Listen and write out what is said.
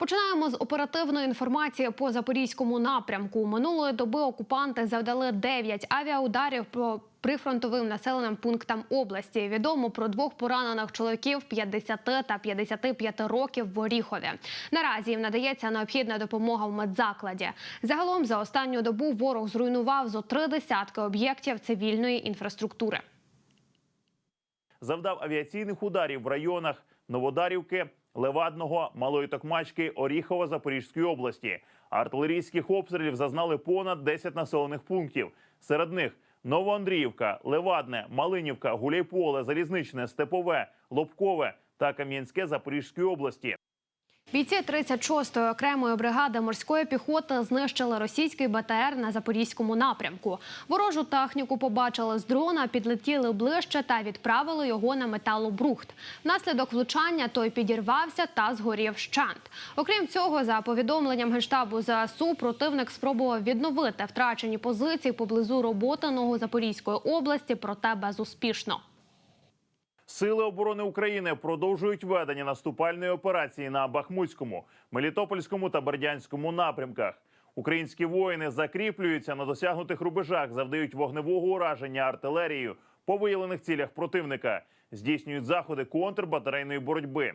Починаємо з оперативної інформації по запорізькому напрямку. Минулої доби окупанти завдали 9 авіаударів по прифронтовим населеним пунктам області. Відомо про двох поранених чоловіків 50 та 55 років в Оріхові. Наразі їм надається необхідна допомога в медзакладі. Загалом за останню добу ворог зруйнував зо три десятки об'єктів цивільної інфраструктури. завдав авіаційних ударів в районах Новодарівки, Левадного, Малої Токмачки, Оріхова Запорізької області. Артилерійських обстрілів зазнали понад 10 населених пунктів. Серед них Новоандріївка, Левадне, Малинівка, Гуляйполе, Залізничне, Степове, Лобкове та Кам'янське Запорізької області. Бійці 36-ї окремої бригади морської піхоти знищили російський БТР на запорізькому напрямку. Ворожу техніку побачили з дрона, підлетіли ближче та відправили його на металобрухт. Внаслідок влучання той підірвався та згорів щент. Окрім цього, за повідомленням генштабу ЗСУ, противник спробував відновити втрачені позиції поблизу роботаного Запорізької області, проте безуспішно. Сили оборони України продовжують ведення наступальної операції на Бахмутському, Мелітопольському та Бердянському напрямках. Українські воїни закріплюються на досягнутих рубежах, завдають вогневого ураження артилерією по виявлених цілях противника, здійснюють заходи контрбатарейної боротьби.